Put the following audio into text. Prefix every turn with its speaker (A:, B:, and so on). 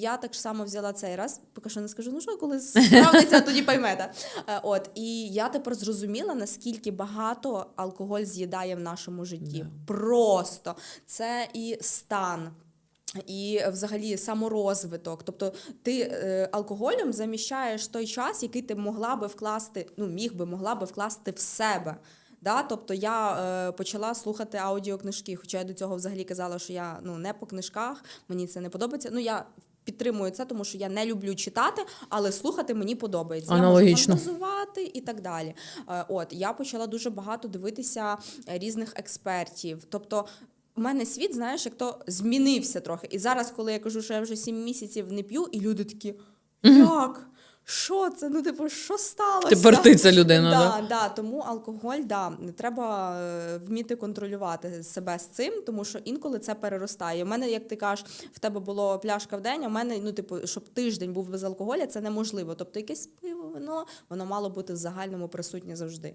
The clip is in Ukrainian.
A: Я так само взяла цей раз, поки що не скажу, ну що, коли справиться, тоді поймете. Е, От і я тепер зрозуміла, наскільки багато алкоголь з'їдає в нашому житті. Просто це і стан. І взагалі саморозвиток. Тобто ти е, алкоголем заміщаєш той час, який ти могла би вкласти, ну міг би могла би вкласти в себе. Да? Тобто я е, почала слухати аудіокнижки, хоча я до цього взагалі казала, що я ну не по книжках, мені це не подобається. Ну я підтримую це, тому що я не люблю читати, але слухати мені подобається.
B: Аналогічно.
A: Я можу фантазувати і так далі. Е, От я почала дуже багато дивитися різних експертів. Тобто. У мене світ, знаєш, як то змінився трохи. І зараз, коли я кажу, що я вже сім місяців не п'ю, і люди такі, як? Що це? Ну, типу, що сталося?
B: Тепер ти ця людина,
A: да, да, тому алкоголь, да, треба е, вміти контролювати себе з цим, тому що інколи це переростає. У мене, як ти кажеш, в тебе було пляшка в день, а в мене, ну, типу, щоб тиждень був без алкоголя, це неможливо. Тобто якесь пиво, вино, воно мало бути в загальному присутнє завжди.